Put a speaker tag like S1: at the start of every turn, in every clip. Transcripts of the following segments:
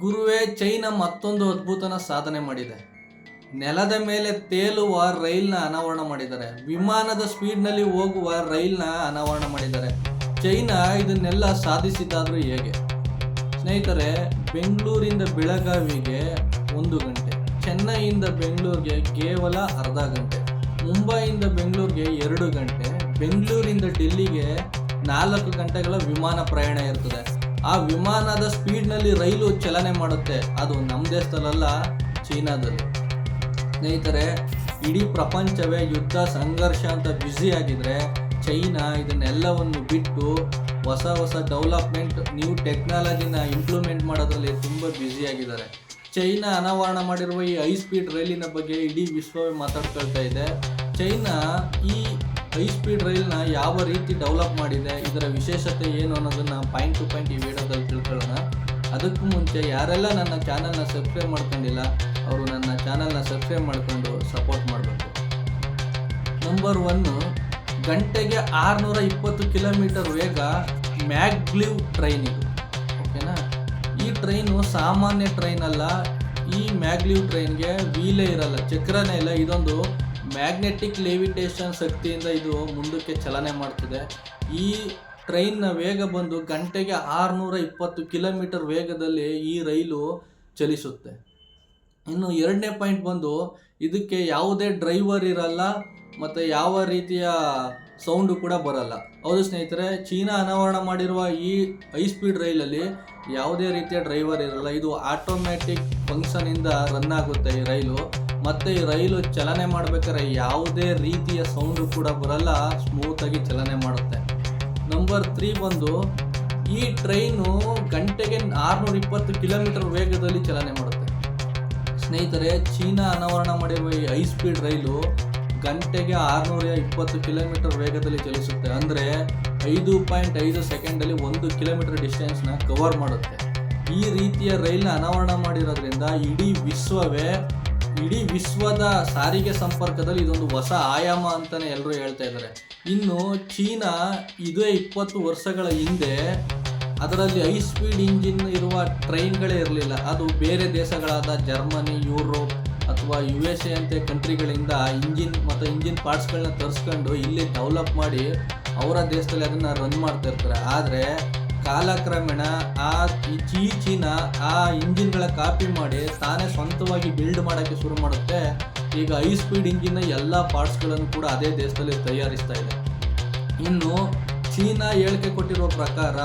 S1: ಗುರುವೇ ಚೈನಾ ಮತ್ತೊಂದು ಅದ್ಭುತನ ಸಾಧನೆ ಮಾಡಿದೆ. ನೆಲದ ಮೇಲೆ ತೇಲುವ ರೈಲ್ನ ಅನಾವರಣ ಮಾಡಿದ್ದಾರೆ ವಿಮಾನದ ಸ್ಪೀಡ್ನಲ್ಲಿ ಹೋಗುವ ರೈಲ್ನ ಅನಾವರಣ ಮಾಡಿದ್ದಾರೆ ಚೈನಾ ಇದನ್ನೆಲ್ಲ ಸಾಧಿಸಿದ್ದಾದರೂ ಹೇಗೆ? ಸ್ನೇಹಿತರೆ, ಬೆಂಗಳೂರಿಂದ ಬೆಳಗಾವಿಗೆ ಒಂದು ಗಂಟೆ, ಚೆನ್ನೈಯಿಂದ ಬೆಂಗಳೂರಿಗೆ ಕೇವಲ ಅರ್ಧ ಗಂಟೆ, ಮುಂಬೈಯಿಂದ ಬೆಂಗಳೂರಿಗೆ ಎರಡು ಗಂಟೆ, ಬೆಂಗಳೂರಿಂದ ಡೆಲ್ಲಿಗೆ ನಾಲ್ಕು ಗಂಟೆಗಳ ವಿಮಾನ ಪ್ರಯಾಣ ಇರ್ತದೆ. ಆ ವಿಮಾನದ ಸ್ಪೀಡ್ನಲ್ಲಿ ರೈಲು ಚಲನೆ ಮಾಡುತ್ತೆ. ಅದು ನಮ್ಮ ದೇಶದಲ್ಲ ಚೀನಾದಲ್ಲಿ. ಸ್ನೇಹಿತರೆ, ಇಡೀ ಪ್ರಪಂಚವೇ ಯುದ್ಧ, ಸಂಘರ್ಷ ಅಂತ ಬ್ಯುಸಿ ಆಗಿದ್ರೆ, ಚೈನಾ ಇದನ್ನೆಲ್ಲವನ್ನು ಬಿಟ್ಟು ಹೊಸ ಹೊಸ ಡೆವಲಪ್ಮೆಂಟ್ ನ್ಯೂ ಟೆಕ್ನಾಲಜಿನ ಇಂಪ್ಲಿಮೆಂಟ್ ಮಾಡೋದ್ರಲ್ಲಿ ತುಂಬ ಬ್ಯುಸಿ ಆಗಿದ್ದಾರೆ. ಚೈನಾ ಅನಾವರಣ ಮಾಡಿರುವ ಈ ಹೈ ಸ್ಪೀಡ್ ರೈಲಿನ ಬಗ್ಗೆ ಇಡೀ ವಿಶ್ವವೇ ಮಾತಾಡ್ಕೊಳ್ತಾ ಇದೆ. ಚೈನಾ ಈ ಹೈ ಸ್ಪೀಡ್ ರೈಲ್ನ ಯಾವ ರೀತಿ ಡೆವಲಪ್ ಮಾಡಿದೆ, ಇದರ ವಿಶೇಷತೆ ಏನು ಅನ್ನೋದನ್ನ ಪಾಯಿಂಟ್ ಟು ಪಾಯಿಂಟ್ ಈ ವಿಡಿಯೋದಲ್ಲಿ ತಿಳ್ಕೊಳ್ಳೋಣ. ಅದಕ್ಕೂ ಮುಂಚೆ ಯಾರೆಲ್ಲ ನನ್ನ ಚಾನಲ್ನ ಸಬ್ಸ್ಕ್ರೈಬ್ ಮಾಡ್ಕೊಂಡಿಲ್ಲ, ಅವರು ನನ್ನ ಚಾನಲ್ನ ಸಬ್ಸ್ಕ್ರೈಬ್ ಮಾಡ್ಕೊಂಡು ಸಪೋರ್ಟ್ ಮಾಡಬೇಕು. ನಂಬರ್ ಒನ್ ಗಂಟೆಗೆ ಆರುನೂರ ಇಪ್ಪತ್ತು ಕಿಲೋಮೀಟರ್ ವೇಗ ಮ್ಯಾಗ್ಲಿವ್ ಟ್ರೈನ್ ಇದು. ಓಕೆನಾ ಈ ಟ್ರೈನು ಸಾಮಾನ್ಯ ಟ್ರೈನ್ ಅಲ್ಲ, ಈ ಮ್ಯಾಗ್ಲಿವ್ ಟ್ರೈನ್ಗೆ ವೀಲೇ ಇರಲ್ಲ, ಚಕ್ರನೇ ಇಲ್ಲ, ಇದೊಂದು ಮ್ಯಾಗ್ನೆಟಿಕ್ ಲೆವಿಟೇಷನ್ ಶಕ್ತಿಯಿಂದ ಇದು ಮುಂದಕ್ಕೆ ಚಲನೆ ಮಾಡ್ತದೆ. ಈ ಟ್ರೈನ್ನ ವೇಗ ಬಂದು ಗಂಟೆಗೆ ಆರುನೂರ ಇಪ್ಪತ್ತು ಕಿಲೋಮೀಟರ್ ವೇಗದಲ್ಲಿ ಈ ರೈಲು ಚಲಿಸುತ್ತೆ. ಇನ್ನು ಎರಡನೇ ಪಾಯಿಂಟ್ ಬಂದು ಇದಕ್ಕೆ ಯಾವುದೇ ಡ್ರೈವರ್ ಇರಲ್ಲ, ಮತ್ತು ಯಾವ ರೀತಿಯ ಸೌಂಡು ಕೂಡ ಬರಲ್ಲ. ಹೌದು ಸ್ನೇಹಿತರೆ, ಚೀನಾ ಅನಾವರಣ ಮಾಡಿರುವ ಈ ಹೈ ಸ್ಪೀಡ್ ರೈಲಲ್ಲಿ ಯಾವುದೇ ರೀತಿಯ ಡ್ರೈವರ್ ಇರಲ್ಲ. ಇದು ಆಟೋಮ್ಯಾಟಿಕ್ ಫಂಕ್ಷನಿಂದ ರನ್ ಆಗುತ್ತೆ ಈ ರೈಲು. ಮತ್ತು ಈ ರೈಲು ಚಲನೆ ಮಾಡಬೇಕಾದ್ರೆ ಯಾವುದೇ ರೀತಿಯ ಸೌಂಡು ಕೂಡ ಬರಲ್ಲ ಸ್ಮೂತಾಗಿ ಚಲನೆ ಮಾಡುತ್ತೆ. ನಂಬರ್ ತ್ರೀ ಬಂದು, ಈ ಟ್ರೈನು ಗಂಟೆಗೆ ಆರುನೂರ ಇಪ್ಪತ್ತು ಕಿಲೋಮೀಟರ್ ವೇಗದಲ್ಲಿ ಚಲನೆ ಮಾಡುತ್ತೆ. ಸ್ನೇಹಿತರೆ, ಚೀನಾ ಅನಾವರಣ ಮಾಡಿರುವ ಈ ಹೈ ಸ್ಪೀಡ್ ರೈಲು ಗಂಟೆಗೆ ಆರುನೂರ ಇಪ್ಪತ್ತು ಕಿಲೋಮೀಟರ್ ವೇಗದಲ್ಲಿ ಚಲಿಸುತ್ತೆ. ಅಂದರೆ ಐದು ಪಾಯಿಂಟ್ ಐದು ಸೆಕೆಂಡಲ್ಲಿ ಒಂದು ಕಿಲೋಮೀಟರ್ ಡಿಸ್ಟೆನ್ಸ್ನ ಕವರ್ ಮಾಡುತ್ತೆ. ಈ ರೀತಿಯ ರೈಲ್ನ ಅನಾವರಣ ಮಾಡಿರೋದ್ರಿಂದ ಇಡೀ ವಿಶ್ವವೇ ಇಡೀ ವಿಶ್ವದ ಸಾರಿಗೆ ಸಂಪರ್ಕದಲ್ಲಿ ಇದೊಂದು ಹೊಸ ಆಯಾಮ ಅಂತಲೇ ಎಲ್ಲರೂ ಹೇಳ್ತಾ ಇದ್ದಾರೆ. ಇನ್ನು ಚೀನಾ ಇದೇ ಇಪ್ಪತ್ತು ವರ್ಷಗಳ ಹಿಂದೆ ಅದರಲ್ಲಿ ಹೈ ಸ್ಪೀಡ್ ಇಂಜಿನ್ ಇರುವ ಟ್ರೈನ್ಗಳೇ ಇರಲಿಲ್ಲ. ಅದು ಬೇರೆ ದೇಶಗಳಾದ ಜರ್ಮನಿ, ಯುರೋಪ್ ಅಥವಾ ಯು ಎಸ್ ಎ ಅಂತೆ ಕಂಟ್ರಿಗಳಿಂದ ಇಂಜಿನ್ ಮತ್ತು ಇಂಜಿನ್ ಪಾರ್ಟ್ಸ್ಗಳನ್ನ ತರಿಸ್ಕೊಂಡು ಇಲ್ಲಿ ಡೆವಲಪ್ ಮಾಡಿ ಅವರ ದೇಶದಲ್ಲಿ ಅದನ್ನು ರನ್ ಮಾಡ್ತಾ ಇರ್ತಾರೆ. ಆದರೆ ಕಾಲಕ್ರಮೇಣ ಆ ಚೀನಾ ಆ ಇಂಜಿನ್ಗಳ ಕಾಪಿ ಮಾಡಿ ತಾನೇ ಸ್ವಂತವಾಗಿ ಬಿಲ್ಡ್ ಮಾಡೋಕ್ಕೆ ಶುರು ಮಾಡುತ್ತೆ. ಈಗ ಹೈ ಸ್ಪೀಡ್ ಇಂಜಿನ್ನ ಎಲ್ಲ ಪಾರ್ಟ್ಸ್ಗಳನ್ನು ಕೂಡ ಅದೇ ದೇಶದಲ್ಲಿ ತಯಾರಿಸ್ತಾ ಇದೆ. ಇನ್ನು ಚೀನಾ ಹೇಳಿಕೆ ಕೊಟ್ಟಿರುವ ಪ್ರಕಾರ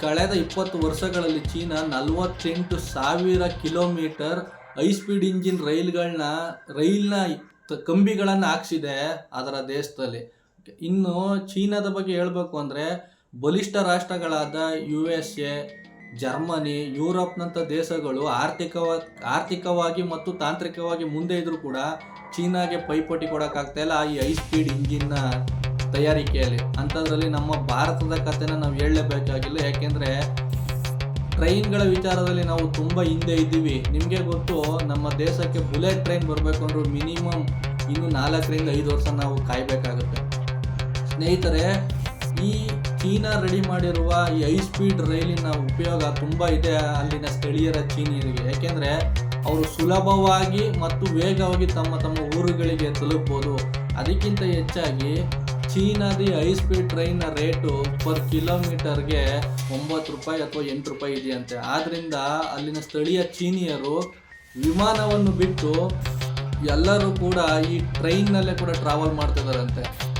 S1: ಕಳೆದ ಇಪ್ಪತ್ತು ವರ್ಷಗಳಲ್ಲಿ ಚೀನಾ ನಲವತ್ತೆಂಟು ಸಾವಿರ ಕಿಲೋಮೀಟರ್ ಹೈ ಸ್ಪೀಡ್ ಇಂಜಿನ್ ರೈಲ್ಗಳನ್ನ ರೈಲ್ನ ಕಂಬಿಗಳನ್ನು ಹಾಕ್ಸಿದೆ ಅದರ ದೇಶದಲ್ಲಿ. ಇನ್ನು ಚೀನಾದ ಬಗ್ಗೆ ಹೇಳಬೇಕು ಅಂದರೆ ಬಲಿಷ್ಠ ರಾಷ್ಟ್ರಗಳಾದ ಯು ಎಸ್ ಎ ಜರ್ಮನಿ, ಯುರೋಪ್ನಂಥ ದೇಶಗಳು ಆರ್ಥಿಕವ, ಆರ್ಥಿಕವಾಗಿ ಮತ್ತು ತಾಂತ್ರಿಕವಾಗಿ ಮುಂದೆ ಇದ್ದರೂ ಕೂಡ ಚೀನಾಗೆ ಪೈಪೋಟಿ ಕೊಡೋಕ್ಕಾಗ್ತಾ ಇಲ್ಲ. ಈ ಹೈ ಸ್ಪೀಡ್ ಇಂಜಿನ್ನ ತಯಾರಿಕೆಯಲ್ಲಿ ಅಂಥದ್ರಲ್ಲಿ ನಮ್ಮ ಭಾರತದ ಕಥೆನ ನಾವು ಹೇಳಲೇಬೇಕಾಗಿಲ್ಲ. ಯಾಕೆಂದರೆ ಟ್ರೈನ್ಗಳ ವಿಚಾರದಲ್ಲಿ ನಾವು ತುಂಬ ಹಿಂದೆ ಇದ್ದೀವಿ. ನಿಮಗೆ ಗೊತ್ತು, ನಮ್ಮ ದೇಶಕ್ಕೆ ಬುಲೆಟ್ ಟ್ರೈನ್ ಬರಬೇಕು ಅಂದರೂ ಮಿನಿಮಮ್ ಇನ್ನು ನಾಲ್ಕರಿಂದ ಐದು ವರ್ಷ ನಾವು ಕಾಯಬೇಕಾಗುತ್ತೆ. ಸ್ನೇಹಿತರೆ, ಈ ಚೀನಾ ರೆಡಿ ಮಾಡಿರುವ ಈ ಹೈ ಸ್ಪೀಡ್ ರೈಲಿನ ಉಪಯೋಗ ತುಂಬ ಇದೆ ಅಲ್ಲಿನ ಸ್ಥಳೀಯರ ಚೀನಿಯರಿಗೆ. ಯಾಕೆಂದರೆ ಅವರು ಸುಲಭವಾಗಿ ಮತ್ತು ವೇಗವಾಗಿ ತಮ್ಮ ತಮ್ಮ ಊರುಗಳಿಗೆ ತಲುಪ್ಬೋದು ಅದಕ್ಕಿಂತ ಹೆಚ್ಚಾಗಿ ಚೀನಾದ ಹೈ ಸ್ಪೀಡ್ ಟ್ರೈನ್ನ ರೇಟು ಪರ್ ಕಿಲೋಮೀಟರ್ಗೆ ಒಂಬತ್ತು ರೂಪಾಯಿ ಅಥವಾ ಎಂಟು ರೂಪಾಯಿ ಇದೆಯಂತೆ. ಆದ್ದರಿಂದ ಅಲ್ಲಿನ ಸ್ಥಳೀಯ ಚೀನಿಯರು ವಿಮಾನವನ್ನು ಬಿಟ್ಟು ಎಲ್ಲರೂ ಕೂಡ ಈ ಟ್ರೈನ್ನಲ್ಲೇ ಕೂಡ ಟ್ರಾವೆಲ್ ಮಾಡ್ತಿದ್ದಾರಂತೆ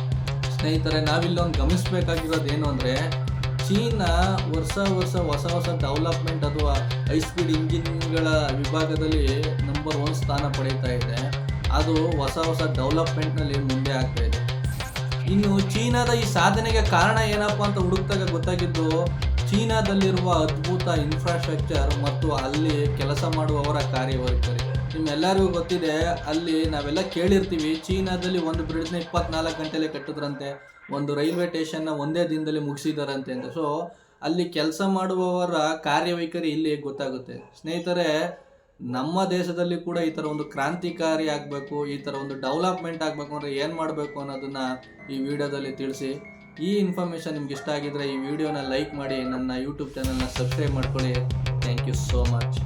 S1: ಸ್ನೇಹಿತರೆ, ನಾವಿಲ್ಲೊಂದು ಗಮನಿಸಬೇಕಾಗಿರೋದು ಏನು ಅಂದರೆ, ಚೀನಾ ವರ್ಷ ವರ್ಷ ಹೊಸ ಹೊಸ ಡೆವಲಪ್ಮೆಂಟ್ ಅಥವಾ ಹೈ ಸ್ಪೀಡ್ ಇಂಜಿನ್ಗಳ ವಿಭಾಗದಲ್ಲಿ ನಂಬರ್ ಒನ್ ಸ್ಥಾನ ಪಡೀತಾ ಇದೆ. ಅದು ಹೊಸ ಹೊಸ ಡೆವಲಪ್ಮೆಂಟ್ನಲ್ಲಿ ಮುಂದೆ ಆಗ್ತಾ ಇದೆ. ಇನ್ನು ಚೀನಾದ ಈ ಸಾಧನೆಗೆ ಕಾರಣ ಏನಪ್ಪ ಅಂತ ಹುಡುಕ್ದಾಗ ಗೊತ್ತಾಗಿದ್ದು, ಚೀನಾದಲ್ಲಿರುವ ಅದ್ಭುತ ಇನ್ಫ್ರಾಸ್ಟ್ರಕ್ಚರ್ ಮತ್ತು ಅಲ್ಲಿ ಕೆಲಸ ಮಾಡುವವರ ಕಾರ್ಯವೈಖರಿ. ನಿಮ್ಮೆಲ್ಲರಿಗೂ ಗೊತ್ತಿದೆ, ಅಲ್ಲಿ ನಾವೆಲ್ಲ ಕೇಳಿರ್ತೀವಿ, ಚೀನಾದಲ್ಲಿ ಒಂದು ಬ್ರಿಡ್ಜ್ನ ಇಪ್ಪತ್ನಾಲ್ಕು ಗಂಟೆಲೆ ಕಟ್ಟಿದ್ರಂತೆ. ಒಂದು ರೈಲ್ವೆ ಸ್ಟೇಷನ್ನ ಒಂದೇ ದಿನದಲ್ಲಿ ಮುಗಿಸಿದಾರಂತೆ ಅಂತ. ಸೊ ಅಲ್ಲಿ ಕೆಲಸ ಮಾಡುವವರ ಕಾರ್ಯವೈಖರಿ ಇಲ್ಲಿ ಗೊತ್ತಾಗುತ್ತೆ. ಸ್ನೇಹಿತರೆ, ನಮ್ಮ ದೇಶದಲ್ಲಿ ಕೂಡ ಈ ಥರ ಒಂದು ಕ್ರಾಂತಿಕಾರಿ ಆಗಬೇಕು, ಈ ಥರ ಒಂದು ಡೆವಲಪ್ಮೆಂಟ್ ಆಗಬೇಕು ಅಂದರೆ ಏನು ಮಾಡಬೇಕು ಅನ್ನೋದನ್ನು ಈ ವಿಡಿಯೋದಲ್ಲಿ ತಿಳಿಸಿ. ಈ ಇನ್ಫಾರ್ಮೇಷನ್ ನಿಮ್ಗೆ ಇಷ್ಟ ಆಗಿದ್ರೆ ಈ ವಿಡಿಯೋನ ಲೈಕ್ ಮಾಡಿ, ನನ್ನ ಯೂಟ್ಯೂಬ್ ಚಾನಲ್ನ ಸಬ್ಸ್ಕ್ರೈಬ್ ಮಾಡ್ಕೊಳ್ಳಿ. Thank you so much